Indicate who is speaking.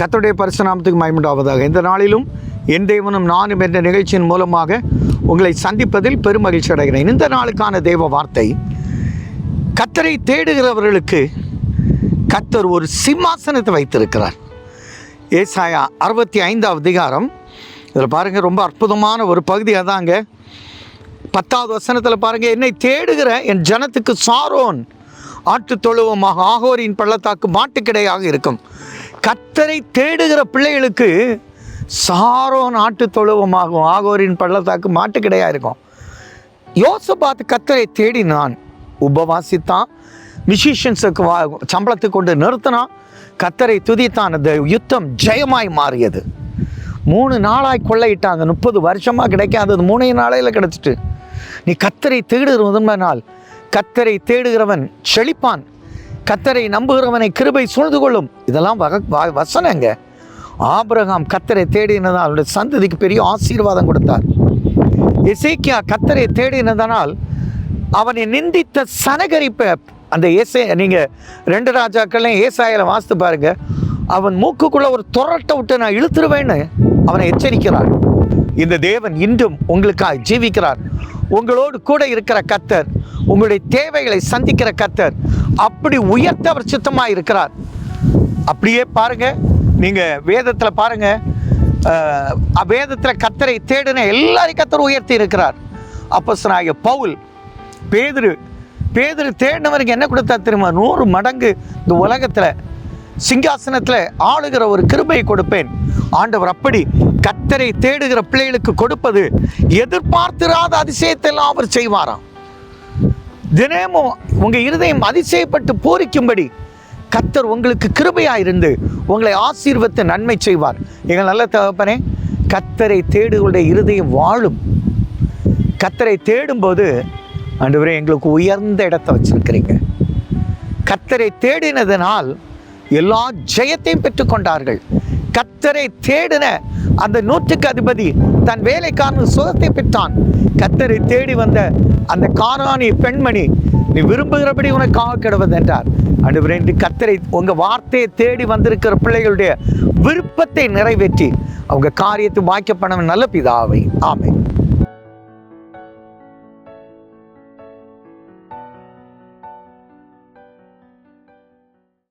Speaker 1: கத்தருடைய பரிசுநாமத்துக்கு மயமுண்டாவதாக இந்த நாளிலும் என் தேவனும் நானும் என்ற நிகழ்ச்சியின் மூலமாக உங்களை சந்திப்பதில் பெருமகிழ்ச்சி அடைகிறேன். இந்த நாளுக்கான தெய்வ வார்த்தை கத்தரை தேடுகிறவர்களுக்கு கத்தர் ஒரு சிம்மாசனத்தை வைத்திருக்கிறார். ஏசாயா அறுபத்தி ஐந்தாவது அதிகாரம் இதில் பாருங்கள் ரொம்ப அற்புதமான ஒரு பகுதியாக தாங்க பத்தாவது வசனத்தில் பாருங்கள் என்னை தேடுகிற என் ஜனத்துக்கு சாரோன் ஆட்டு தொழுவமாக ஆகோரின் பள்ளத்தாக்கு மாட்டுக்கிடையாக இருக்கும். கத்தரை தேடுகிற பிள்ளைகளுக்கு சாரோ நாட்டு தொழுவமாகும். ஆகோரின் பள்ளத்தாக்கு மாட்டுக்கிடையாக இருக்கும். யோசபாத் கத்தரை தேடி நான் உபவாசித்தான். மிஷிஷன்ஸுக்கு வா சம்பளத்தை கொண்டு நிறுத்தினான். கத்தரை துதித்தான். அந்த யுத்தம் ஜெயமாய் மாறியது. மூணு நாளாய் கொள்ளையிட்டாங்க முப்பது வருஷமாக கிடைக்காதது மூணே நாளையில் கிடச்சிட்டு. நீ கத்தரை தேடுகிற முதன்மை நாள். கத்தரை தேடுகிறவன் செழிப்பான். கத்தரை நம்புகிறவனை கிருபை சூழ்ந்து கொள்ளும். இதெல்லாம் வக வ- வசனங்க ஆபிரகாம் கத்தரை தேடினதால் அவருடைய சந்ததிக்கு பெரிய ஆசீர்வாதம் கொடுத்தார். எசேக்கியா கத்தரை தேடினதனால் அவனை நிந்தித்த சனகரிப்பை அந்த ஏசே நீங்கள் ரெண்டு ராஜாக்களையும் ஏசாயில வாசித்து பாருங்க. அவன் மூக்குக்குள்ள ஒரு துரட்டை விட்டு நான் இழுத்துருவேன்னு அவனை எச்சரிக்கிறார். இந்த தேவன் இன்றும் உங்களுக்காக ஜீவிக்கிறார். உங்களோடு கூட இருக்கிற கத்தர் உங்களுடைய தேவைகளை சந்திக்கிற கத்தர் அப்படி உயர்த்த அவர் சித்தமாக இருக்கிறார். அப்படியே பாருங்க நீங்க வேதத்துல பாருங்க வேதத்தில் வேதத்துல கத்தரை தேடின எல்லாரையும் கத்தர் உயர்த்தி இருக்கிறார். அப்போஸ்தலனாகிய பவுல் பேதுரு பேதுரு தேடினவருக்கு என்ன கொடுத்தா தெரியுமா? நூறு மடங்கு இந்த உலகத்துல சிங்காசனத்துல ஆளுகிற ஒரு கிருபையை கொடுப்பேன். ஆண்டவர் அப்படி கத்தரை தேடுகிற பிள்ளைகளுக்கு கொடுப்பது எதிர்பார்த்திராத அதிசயத்தெல்லாம் அவர் செய்வாராம். தினமும் உங்கள் இருதயம் அதிசயப்பட்டு பூரிக்கும்படி கத்தர் உங்களுக்கு கிருபையாக இருந்து உங்களை ஆசீர்வத்து நன்மை செய்வார். எங்கள் நல்ல தகப்பனே கத்தரை தேடுகளுடைய இருதயம் வாழும். கத்தரை தேடும்போது ஆண்டவரே எங்களுக்கு உயர்ந்த இடத்த வச்சுருக்கிறீங்க. கத்தரை தேடினதனால் எல்லா ஜெயத்தையும் பெற்றுக்கொண்டார்கள். கத்தரை தேடின அந்த நூற்றுக்கு அதிபதி தன் வேலைக்காரன் சுகத்தை பெற்றான். கத்தரை தேடி வந்த அந்த காராணி பெண்மணி நீ விரும்புகிறபடி உனக்காக கிடவது என்றார். அன்று இன்று கத்தரை உங்க வார்த்தையை தேடி வந்திருக்கிற பிள்ளைகளுடைய விருப்பத்தை நிறைவேற்றி அவங்க காரியத்தை வாய்க்கப்படும் நல்ல பிதாவை ஆமை